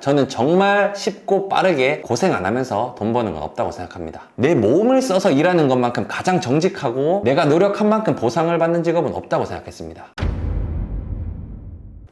저는 정말 쉽고 빠르게 고생 안 하면서 돈 버는 건 없다고 생각합니다. 내 몸을 써서 일하는 것만큼 가장 정직하고 내가 노력한 만큼 보상을 받는 직업은 없다고 생각했습니다.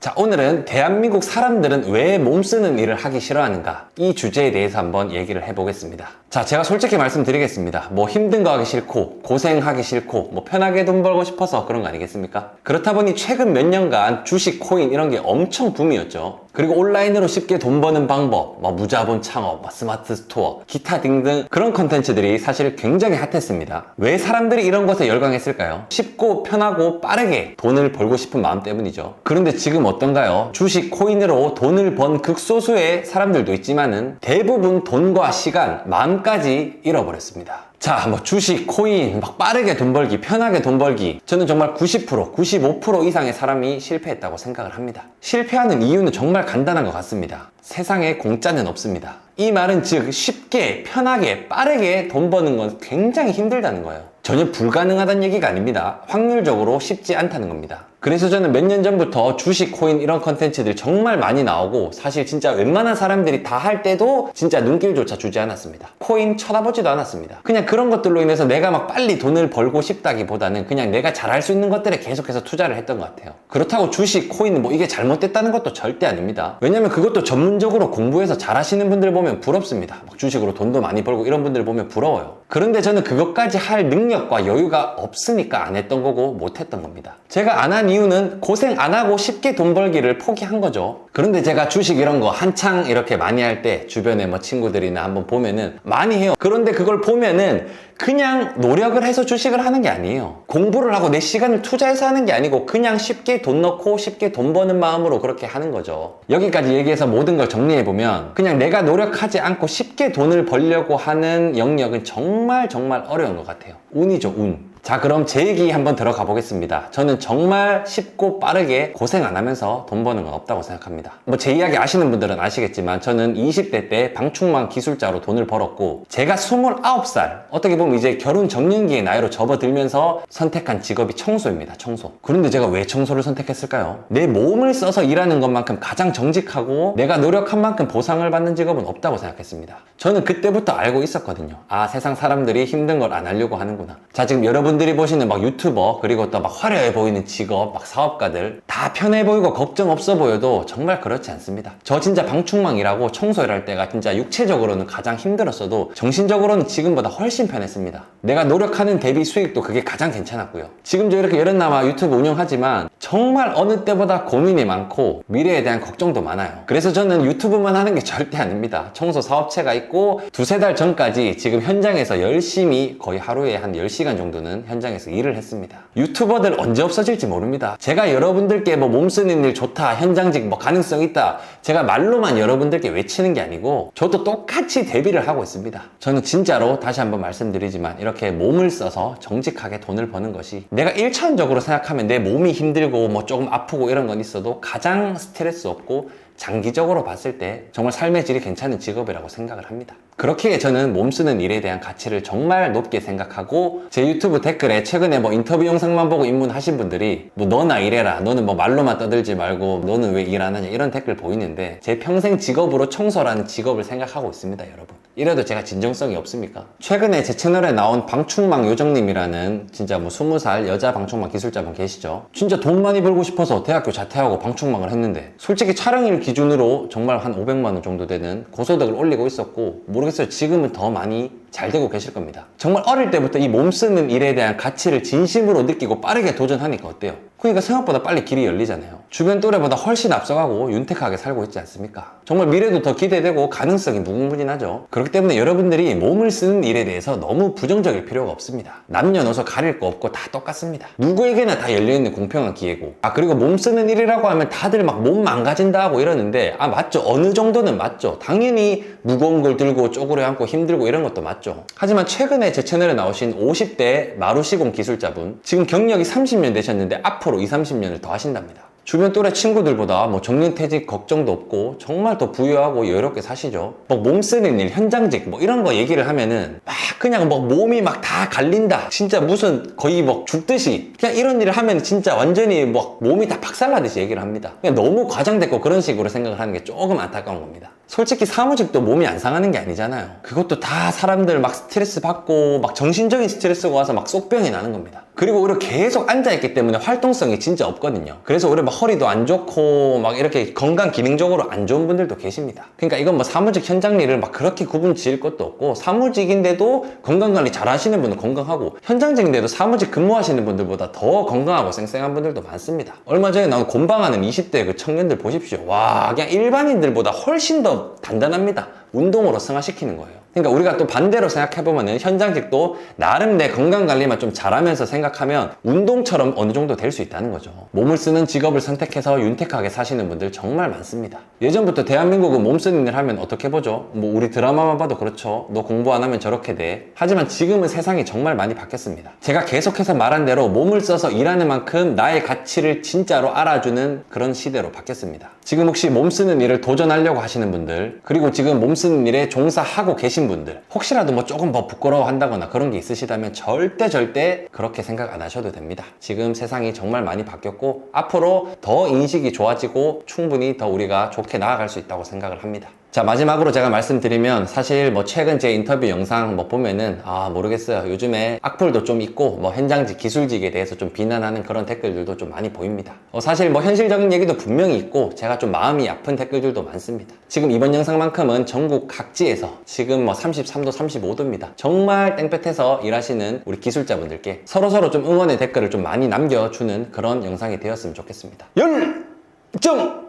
자, 오늘은 대한민국 사람들은 왜 몸 쓰는 일을 하기 싫어하는가? 이 주제에 대해서 한번 얘기를 해보겠습니다. 자, 제가 솔직히 말씀드리겠습니다. 뭐 힘든 거 하기 싫고, 고생하기 싫고, 뭐 편하게 돈 벌고 싶어서 그런 거 아니겠습니까? 그렇다 보니 최근 몇 년간 주식, 코인 이런 게 엄청 붐이었죠. 그리고 온라인으로 쉽게 돈 버는 방법, 뭐 무자본 창업, 뭐 스마트 스토어, 기타 등등 그런 컨텐츠들이 사실 굉장히 핫했습니다. 왜 사람들이 이런 것에 열광했을까요? 쉽고 편하고 빠르게 돈을 벌고 싶은 마음 때문이죠. 그런데 지금 어떤가요? 주식, 코인으로 돈을 번 극소수의 사람들도 있지만은 대부분 돈과 시간, 마음 까지 잃어버렸습니다. 자, 뭐 주식, 코인, 막 빠르게 돈 벌기, 편하게 돈 벌기. 저는 정말 90%, 95% 이상의 사람이 실패했다고 생각을 합니다. 실패하는 이유는 정말 간단한 것 같습니다. 세상에 공짜는 없습니다. 이 말은 즉 쉽게, 편하게, 빠르게 돈 버는 건 굉장히 힘들다는 거예요. 전혀 불가능하다는 얘기가 아닙니다. 확률적으로 쉽지 않다는 겁니다. 그래서 저는 몇 년 전부터 주식, 코인 이런 컨텐츠들 정말 많이 나오고 사실 진짜 웬만한 사람들이 다 할 때도 진짜 눈길조차 주지 않았습니다. 코인 쳐다보지도 않았습니다. 그냥 그런 것들로 인해서 내가 막 빨리 돈을 벌고 싶다기보다는 그냥 내가 잘할 수 있는 것들에 계속해서 투자를 했던 것 같아요. 그렇다고 주식, 코인 뭐 이게 잘못됐다는 것도 절대 아닙니다. 왜냐면 그것도 전문적으로 공부해서 잘하시는 분들 보면 부럽습니다. 막 주식으로 돈도 많이 벌고 이런 분들 보면 부러워요. 그런데 저는 그것까지 할 능력과 여유가 없으니까 안 했던 거고 못 했던 겁니다. 제가 안 한 이유는 고생 안 하고 쉽게 돈 벌기를 포기한 거죠. 그런데 제가 주식 이런 거 한창 이렇게 많이 할 때 주변에 뭐 친구들이나 한번 보면은 많이 해요. 그런데 그걸 보면은 그냥 노력을 해서 주식을 하는 게 아니에요. 공부를 하고 내 시간을 투자해서 하는 게 아니고 그냥 쉽게 돈 넣고 쉽게 돈 버는 마음으로 그렇게 하는 거죠. 여기까지 얘기해서 모든 걸 정리해보면 그냥 내가 노력하지 않고 쉽게 돈을 벌려고 하는 영역은 정말 정말 어려운 것 같아요. 운이죠, 운. 자, 그럼 제 얘기 한번 들어가 보겠습니다. 저는 정말 쉽고 빠르게 고생 안 하면서 돈 버는 건 없다고 생각합니다. 뭐 제 이야기 아시는 분들은 아시겠지만 저는 20대 때 방충망 기술자로 돈을 벌었고 제가 29살, 어떻게 보면 이제 결혼 정년기의 나이로 접어들면서 선택한 직업이 청소입니다. 청소. 그런데 제가 왜 청소를 선택했을까요? 내 몸을 써서 일하는 것만큼 가장 정직하고 내가 노력한 만큼 보상을 받는 직업은 없다고 생각했습니다. 저는 그때부터 알고 있었거든요. 아, 세상 사람들이 힘든 걸 안 하려고 하는구나. 자, 지금 여러분 들이 보시는 막 유튜버, 그리고 또 막 화려해 보이는 직업, 막 사업가들, 다 편해 보이고 걱정 없어 보여도 정말 그렇지 않습니다. 저 진짜 방충망이라고 청소를 할 때가 진짜 육체적으로는 가장 힘들었어도 정신적으로는 지금보다 훨씬 편했습니다. 내가 노력하는 대비 수익도 그게 가장 괜찮았고요. 지금 저 이렇게 여름남아 유튜브 운영하지만 정말 어느 때보다 고민이 많고 미래에 대한 걱정도 많아요. 그래서 저는 유튜브만 하는 게 절대 아닙니다. 청소 사업체가 있고 두세 달 전까지 지금 현장에서 열심히 거의 하루에 한 10시간 정도는 현장에서 일을 했습니다. 유튜버들 언제 없어질지 모릅니다. 제가 여러분들께 뭐 몸 쓰는 일 좋다, 현장직 뭐 가능성 있다. 제가 말로만 여러분들께 외치는 게 아니고 저도 똑같이 대비를 하고 있습니다. 저는 진짜로 다시 한번 말씀드리지만 이렇게 몸을 써서 정직하게 돈을 버는 것이 내가 일차원적으로 생각하면 내 몸이 힘들고 뭐 조금 아프고 이런 건 있어도 가장 스트레스 없고 장기적으로 봤을 때 정말 삶의 질이 괜찮은 직업이라고 생각을 합니다. 그렇기에 저는 몸 쓰는 일에 대한 가치를 정말 높게 생각하고 제 유튜브 댓글에 최근에 뭐 인터뷰 영상만 보고 입문하신 분들이 뭐 너나 이래라 너는 뭐 말로만 떠들지 말고 너는 왜 일 안 하냐 이런 댓글 보이는데 제 평생 직업으로 청소라는 직업을 생각하고 있습니다 여러분 이래도 제가 진정성이 없습니까? 최근에 제 채널에 나온 방충망 요정님이라는 진짜 뭐 20살 여자 방충망 기술자분 계시죠? 진짜 돈 많이 벌고 싶어서 대학교 자퇴하고 방충망을 했는데 솔직히 촬영일 기준으로 정말 한 500만 원 정도 되는 고소득을 올리고 있었고 모르겠어요. 지금은 더 많이 잘 되고 계실 겁니다. 정말 어릴 때부터 이 몸 쓰는 일에 대한 가치를 진심으로 느끼고 빠르게 도전하니까 어때요? 그러니까 생각보다 빨리 길이 열리잖아요. 주변 또래보다 훨씬 앞서가고 윤택하게 살고 있지 않습니까? 정말 미래도 더 기대되고 가능성이 무궁무진하죠. 그렇기 때문에 여러분들이 몸을 쓰는 일에 대해서 너무 부정적일 필요가 없습니다. 남녀노소 가릴 거 없고 다 똑같습니다. 누구에게나 다 열려있는 공평한 기회고. 아, 그리고 몸 쓰는 일이라고 하면 다들 막 몸 망가진다 하고 이러는데, 아, 맞죠. 어느 정도는 맞죠. 당연히 무거운 걸 들고 쪼그려 앉고 힘들고 이런 것도 맞죠. 하지만 최근에 제 채널에 나오신 50대 마루시공 기술자분, 지금 경력이 30년 되셨는데 앞으로 2, 30년을 더 하신답니다. 주변 또래 친구들보다 뭐 정년퇴직 걱정도 없고 정말 더 부유하고 여유롭게 사시죠. 뭐 몸 쓰는 일, 현장직 뭐 이런 거 얘기를 하면은 막 그냥 뭐 몸이 막 다 갈린다. 진짜 무슨 거의 뭐 죽듯이 그냥 이런 일을 하면 진짜 완전히 뭐 몸이 다 박살나듯이 얘기를 합니다. 그냥 너무 과장됐고 그런 식으로 생각을 하는 게 조금 안타까운 겁니다. 솔직히 사무직도 몸이 안 상하는 게 아니잖아요. 그것도 다 사람들 막 스트레스 받고 막 정신적인 스트레스가 와서 막 속병이 나는 겁니다. 그리고 오히려 계속 앉아있기 때문에 활동성이 진짜 없거든요. 그래서 오히려 막 허리도 안 좋고 막 이렇게 건강 기능적으로 안 좋은 분들도 계십니다. 그러니까 이건 뭐 사무직 현장 일을 막 그렇게 구분 지을 것도 없고 사무직인데도 건강관리 잘 하시는 분은 건강하고 현장직인데도 사무직 근무하시는 분들보다 더 건강하고 쌩쌩한 분들도 많습니다. 얼마 전에 나온 곤방하는 20대 그 청년들 보십시오. 와 그냥 일반인들보다 훨씬 더 단단합니다. 운동으로 승화시키는 거예요. 그러니까 우리가 또 반대로 생각해보면은 현장직도 나름 내 건강관리만 좀 잘하면서 생각하면 운동처럼 어느 정도 될 수 있다는 거죠. 몸을 쓰는 직업을 선택해서 윤택하게 사시는 분들 정말 많습니다. 예전부터 대한민국은 몸 쓰는 일 하면 어떻게 보죠? 뭐 우리 드라마만 봐도 그렇죠. 너 공부 안 하면 저렇게 돼. 하지만 지금은 세상이 정말 많이 바뀌었습니다. 제가 계속해서 말한 대로 몸을 써서 일하는 만큼 나의 가치를 진짜로 알아주는 그런 시대로 바뀌었습니다. 지금 혹시 몸 쓰는 일을 도전하려고 하시는 분들, 그리고 지금 몸 쓰는 일에 종사하고 계신 분들, 혹시라도 뭐 조금 더 부끄러워한다거나 그런 게 있으시다면 절대 절대 그렇게 생각 안 하셔도 됩니다. 지금 세상이 정말 많이 바뀌었고, 앞으로 더 인식이 좋아지고 충분히 더 우리가 좋게 나아갈 수 있다고 생각을 합니다. 자 마지막으로 제가 말씀드리면 사실 뭐 최근 제 인터뷰 영상 뭐 보면은 아 모르겠어요. 요즘에 악플도 좀 있고 뭐 현장직 기술직에 대해서 좀 비난하는 그런 댓글들도 좀 많이 보입니다. 어, 사실 뭐 현실적인 얘기도 분명히 있고 제가 좀 마음이 아픈 댓글들도 많습니다. 지금 이번 영상만큼은 전국 각지에서 지금 뭐 33도 35도입니다. 정말 땡볕에서 일하시는 우리 기술자분들께 서로서로 좀 응원의 댓글을 좀 많이 남겨주는 그런 영상이 되었으면 좋겠습니다. 열정